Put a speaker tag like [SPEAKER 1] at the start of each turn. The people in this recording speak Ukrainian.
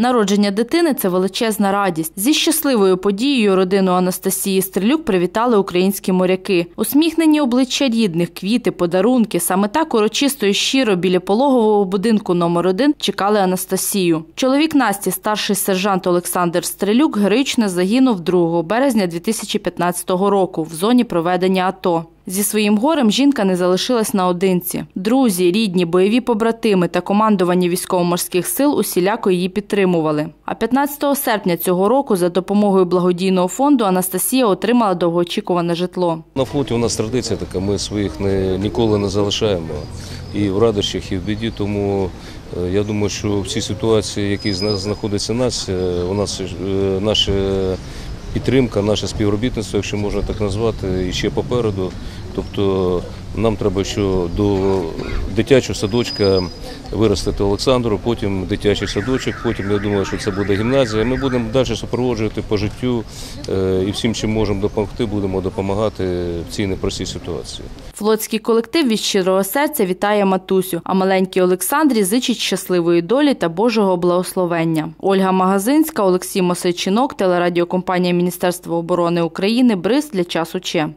[SPEAKER 1] Народження дитини це величезна радість. Зі щасливою подією родину Анастасії Стрелюк привітали українські моряки. Усміхнені обличчя рідних, квіти, подарунки. Саме так урочисто і щиро біля пологового будинку номер 1 чекали Анастасію. Чоловік Насті, старший сержант Олександр Стрелюк, героїчно загинув 2 березня 2015 року в зоні проведення АТО. Зі своїм горем жінка не залишилась наодинці. Друзі, рідні, бойові побратими та командування військово-морських сил усіляко її підтримували. А 15 серпня цього року за допомогою благодійного фонду Анастасія отримала довгоочікуване житло.
[SPEAKER 2] На флоті у нас традиція така, ми своїх не, ніколи не залишаємо і в радощах, і в біді. Тому е, я думаю, що в цій ситуації, в якій знаходиться нас, е, у нас е, наша підтримка, наше співробітництво, якщо можна так назвати, і ще попереду. Тобто нам треба що до дитячого садочка виростити Олександру, потім дитячий садочок, потім я думаю, що це буде гімназія. Ми будемо далі супроводжувати по життю е, і всім, чим можемо допомогти, будемо допомагати в цій непростій ситуації.
[SPEAKER 1] Флотський колектив від щирого серця вітає матусю, а маленькій Олександрі зичить щасливої долі та Божого благословення. Ольга Магазинська, Олексій Мосейчинок, телерадіокомпанія Міністерства оборони України, Бриз для часу Че.